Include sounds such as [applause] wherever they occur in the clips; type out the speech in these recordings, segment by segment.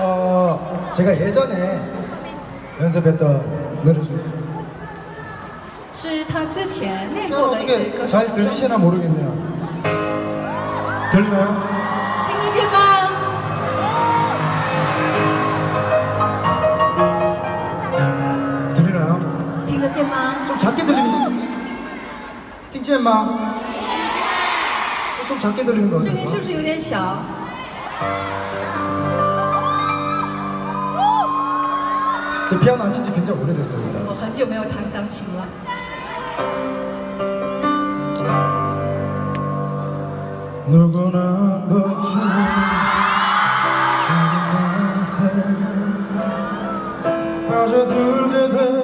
어, 제가 예전에 연습했던 노래 중 是他之前练过的一些 어떻게 歌手 잘 当中， 들리시나 모르겠네요. 들리나요? 听得见吗？ 들리나요? 听得见吗？ 좀 작게 들리는 것 같아요. 팅지엠마. 좀 작게 들리는 것 声音是 같아요. 不是有点小？ 제 피아노 안 친 지 굉장히 오래됐습니다. 我很久没有弹钢琴了。 누구나 한 번쯤은 자기만의 삶에 빠져들게 된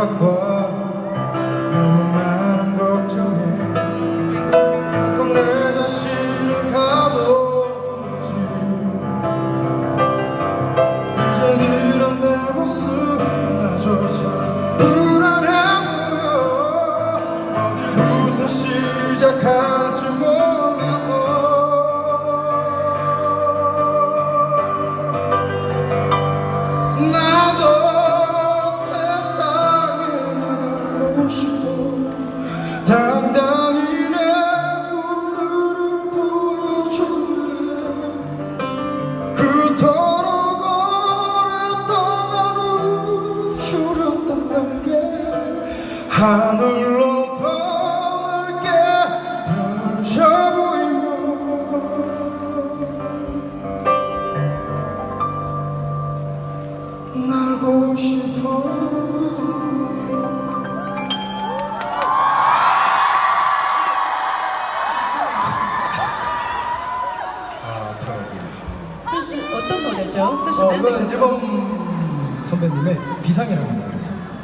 생각과 너무 많은 걱정에 온통 내 자신을 가둬두지. 이제 이런 내 모습 나조차 보여 어디부터 시작할지 몰라 어, 이건 이재범 선배님의 비상이라는 노래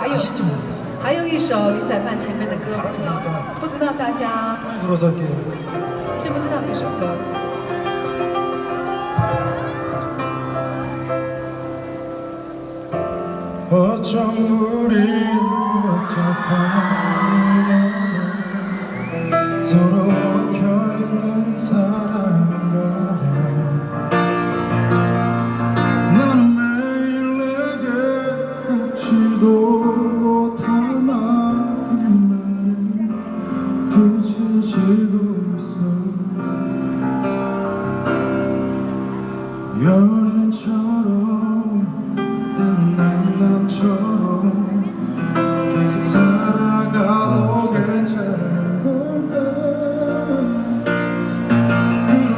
아실지 모르겠어요. 还有一首林载范前面的歌，不知道不知道大家 불어서 이렇게 知不知道这首歌？ 어쩜 우리 복잡한 이맘에 서로 엉켜있는 사람 연인처럼 뜬난 남처럼 계속 살아가도 괜찮은 걸까?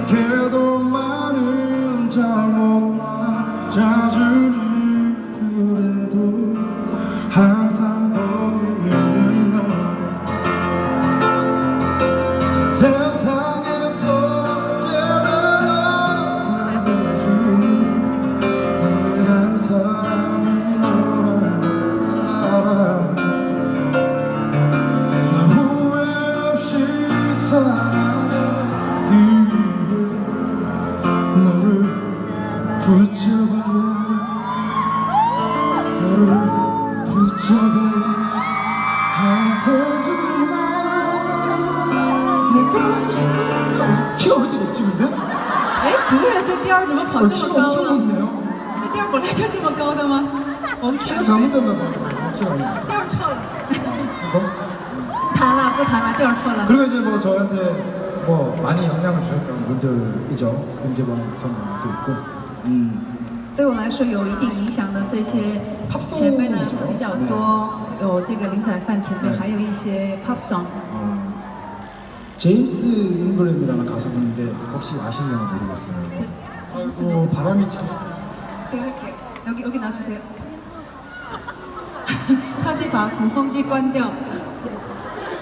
그렇게도 많은 잘못과 자준이 그래도 항상 거기 있는 너 붙잡아야 너를 붙잡아야 할 테지만 내가 진짜 키가 왜 이렇게 높지 근데? 哎，不对，这调儿怎么跑 어, 这么 키가 高 엄청 呢？ 높네요 这调儿本来就这么高的吗？我们调 키가 잘못됐나 봐요 키가 아니고 调儿错了， 너무 不弹了，不弹了，调儿错了。 그리고 이제 뭐 저한테 뭐 많이 영향을 주셨던 분들이죠. 임재범 선배님도 있고, 음, 对我来说有一定影响的这些前辈呢比较多，有这个林载范前辈，还有一些 pop song。 어, 제임스 잉글램이라는 가수분인데 혹시 아시려나 모르겠어요. 这这 아이고 바람이 참. 제가 할게요. 여기 여기 놔주세요. [laughs] 他是把鼓风机关掉，